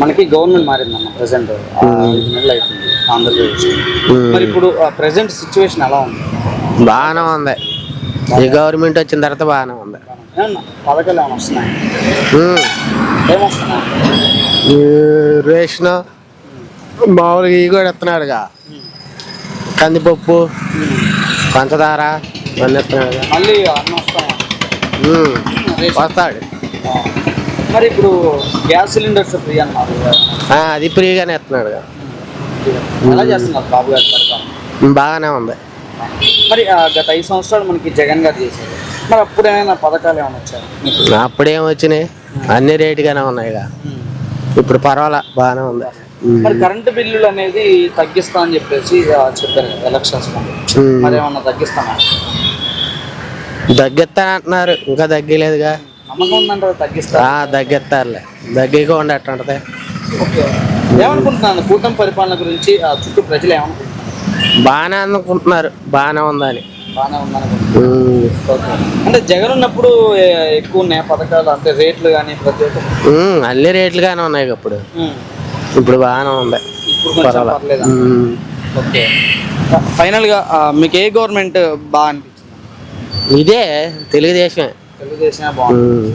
మనకి government మారిందన్న present నెలలు అవుతుంది ఆంధ్రప్రదేశ్. మరి ఇప్పుడు ప్రెసెంట్ సిచ్యువేషన్ ఎలా ఉంది? బాగానే ఉంది. ఈ గవర్నమెంట్ వచ్చిన తర్వాత బాగానే ఉంది. పథకాలు ఏమైనా వస్తున్నాయి. ఏమొస్తున్నాయి? రేషన్ మామూలుగా ఇవి కూడా ఇస్తున్నాడుగా. కందిపప్పు పంచదార ఇవన్నీ ఇస్తున్నాడుగా. మళ్ళీ. రేషన్. వస్తాడు. మరి ఇప్పుడు గ్యాస్ సిలిండర్స్ ఫ్రీ అన్నారు. అది ఫ్రీగానే ఇస్తున్నాడుగా. ఎలా చేస్తున్నారు బాబు గారి బాగానే ఉంది. మరి గత ఐదు సంవత్సరాలు మనకి జగన్ గారు చేశారు. మరి అప్పుడు ఏమైనా పథకాలు ఏమైనా వచ్చాయి? అప్పుడేం వచ్చినాయి? అన్ని రేటుగానే ఉన్నాయిగా. ఇప్పుడు పర్వాలా బాగానే ఉంది. మరి కరెంటు బిల్లులు అనేది తగ్గిస్తా అని చెప్పేసి చెప్పారు ఎలక్షన్స్. మరి ఏమన్నా తగ్గిస్తామా తగ్గిస్తానంటున్నారు ఇంకా తగ్గలేదుగా. నమ్మకం ఉందంటారు? తగ్గిస్తారులే. తగ్గకుండా ఎట్టుంటది? ఓకే. ఏమనుకుంటున్నాను కూటమి పరిపాలన గురించి ఆ చుట్టూ ప్రజలు ఏమనుకుంటున్నారు? బాగానే అనుకుంటున్నారు. బాగానే ఉందని. బాగానే ఉందనుకుంటున్నారు. ఉమ్. ఓకే. అంటే జగన్ ఉన్నప్పుడు ఏ- ఎక్కువ ఉన్నాయి పథకాలు అంటే రేట్లు కానీ ప్రతి ఒక్క ఉమ్, అన్ని రేట్లుగానే ఉన్నాయి ఇప్పుడు ఉమ్. ఇప్పుడు బాగానే ఉంది. ఇప్పుడు కొంచెం పర్వాలా. పర్లేదు? ఉమ్. ఓకే. ఫైనల్గా ఆ, మీకు ఏ గవర్నమెంట్ బాగా అనిపించింది? ఇదే తెలుగుదేశమే. తెలుగుదేశమే బాగుంది ఉమ్.